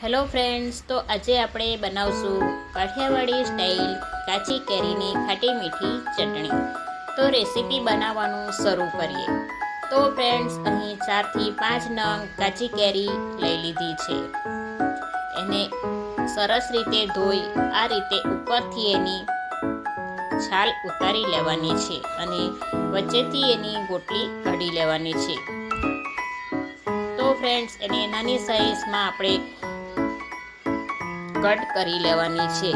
Hello friends, તો આજે આપણે બનાવશું કાઠિયાવાડી સ્ટાઇલ કાચી કેરીની ખાટી મીઠી ચટણી. તો રેસીપી બનાવવાનું શરૂ કરીએ. તો ફ્રેન્ડ્સ, અહીં ચારથી પાંચ નંગ કાચી કેરી લઈ લીધી છે. એને સરસ રીતે ધોઈ, આ રીતે ઉપરથી એની છાલ ઉતારી લેવાની છે અને વચ્ચેથી એની ગોટલી કાઢી લેવાની છે. તો ફ્રેન્ડ્સ, એને નાની સાઈઝમાં આપણે કટ કરી લેવાની છે.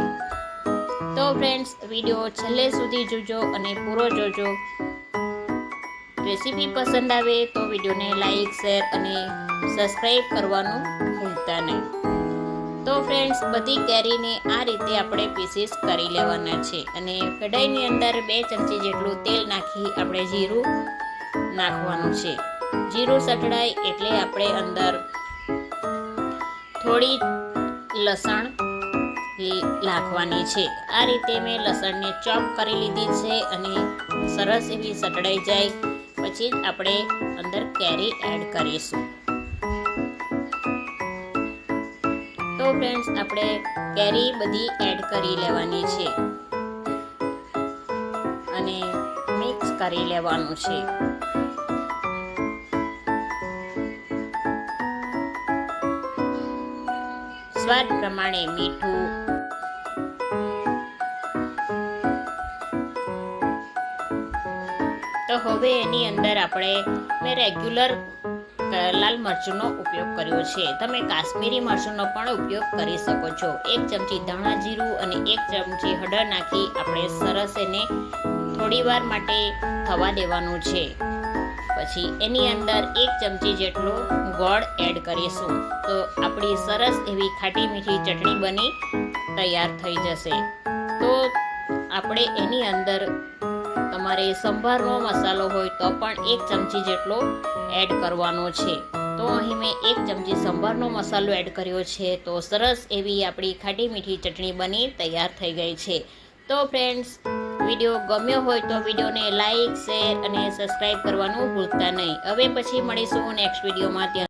તો ફ્રેન્ડ્સ વીડિયો છેલ્લે સુધી જોજો અને પૂરો જોજો. રેસીપી પસંદ આવે તો વિડીયોને લાઈક શેર અને સબસ્ક્રાઈબ કરવાનું ભૂલતા નહીં. તો ફ્રેન્ડ્સ બધી કેરીને આ રીતે આપણે પીસીસ કરી લેવાના છે અને કઢાઈની અંદર બે ચમચી જેટલું તેલ નાખી આપણે જીરું નાખવાનું છે. જીરું સટડાય એટલે આપણે અંદર થોડી લસણ નાખવાની છે. આ રીતે મેં લસણને ચોપ કરી લીધી છે અને સરસ એવી સટડાઈ જાય. પછી આપણે અંદર કેરી એડ કરીશું. તો ફ્રેન્ડ્સ આપણે કેરી બધી એડ કરી લેવાની છે. અને મિક્સ કરી લેવાનું છે. સ્વાદ પ્રમાણે મીઠું. તો હવે એની અંદર આપણે મેં રેગ્યુલર લાલ મરચુંનો ઉપયોગ કર્યો છે. તમે કાશ્મીરી મરચુંનો પણ ઉપયોગ કરી શકો છો. એક ચમચી ધાણા જીરું અને એક ચમચી હળદર નાખી આપણે સરસ એને થોડી વાર માટે થવા દેવાનું છે. પછી એની અંદર એક ચમચી જેટલો ગોળ એડ કરીશું. તો આપણી સરસ એવી ખાટી મીઠી ચટણી બની તૈયાર થઈ જશે. તો આપણે એની અંદર તમારે સંભારનો મસાલો હોય તો પણ એક ચમચી જેટલો એડ કરવાનો છે. તો અહીં મેં એક ચમચી સંભારનો મસાલો એડ કર્યો છે. તો સરસ એવી આપણી ખાટી મીઠી ચટણી બની તૈયાર થઈ ગઈ છે. તો ફ્રેન્ડ્સ વીડિયો ગમ્યો હોય તો વિડીયોને લાઈક, શેર અને સબસ્ક્રાઈબ કરવાનું ભૂલતા નહીં. હવે પછી મળીશું નેક્સ્ટ વિડીયોમાં. ત્યાં